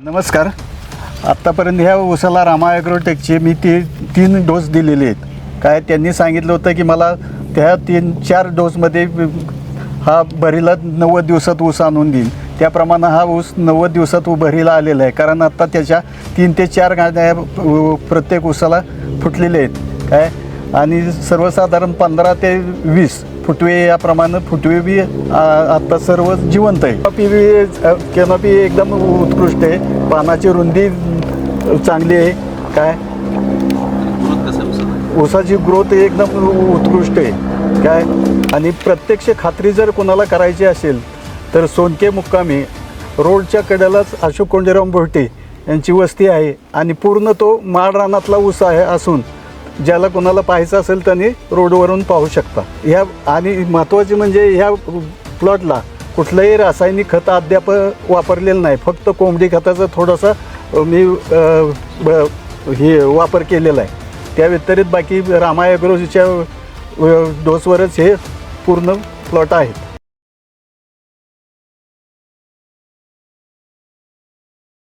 नमस्कार. आत्तापर्यंत ह्या ऊसाला रामा ॲग्रोटेकचे मी ती तीन डोस दिलेले आहेत. काय त्यांनी सांगितलं होतं की मला त्या तीन चार डोसमध्ये हा भरीला नव्वद दिवसात ऊस आणून देईल त्याप्रमाणे हा ऊस नव्वद दिवसात उभरीला भरीला आलेला आहे. कारण आत्ता त्याच्या तीन ते चार गाड्या प्रत्येक ऊसाला फुटलेले आहेत. काय? आणि सर्वसाधारण पंधरा ते वीस फुटवे याप्रमाणे फुटवे बी आता आत्ता सर्व जिवंत आहे. कॅनॉपी बी कॅनॉपी एकदम उत्कृष्ट आहे. पानाची रुंदी चांगली आहे. काय? ऊसाची ग्रोथ एकदम उत्कृष्ट आहे. काय? आणि प्रत्यक्ष खात्री जर कोणाला करायची असेल तर सोनके मुक्कामी रोडच्या कड्यालाच अशोक कोंडेराम भोटे यांची वस्ती आहे. आणि पूर्ण तो माळ रानातला ऊस आहे असून ज्याला कोणाला पाहायचं असेल त्यांनी रोडवरून पाहू शकता. ह्या आणि महत्त्वाचे म्हणजे ह्या प्लॉटला कुठलंही रासायनिक खत अद्याप वापरलेलं नाही. फक्त कोंबडी खताचा थोडासा मी हे वापर केलेला आहे. त्या व्यतिरिक्त बाकी रामायग्रोजीच्या डोसवरच हे पूर्ण प्लॉट आहेत.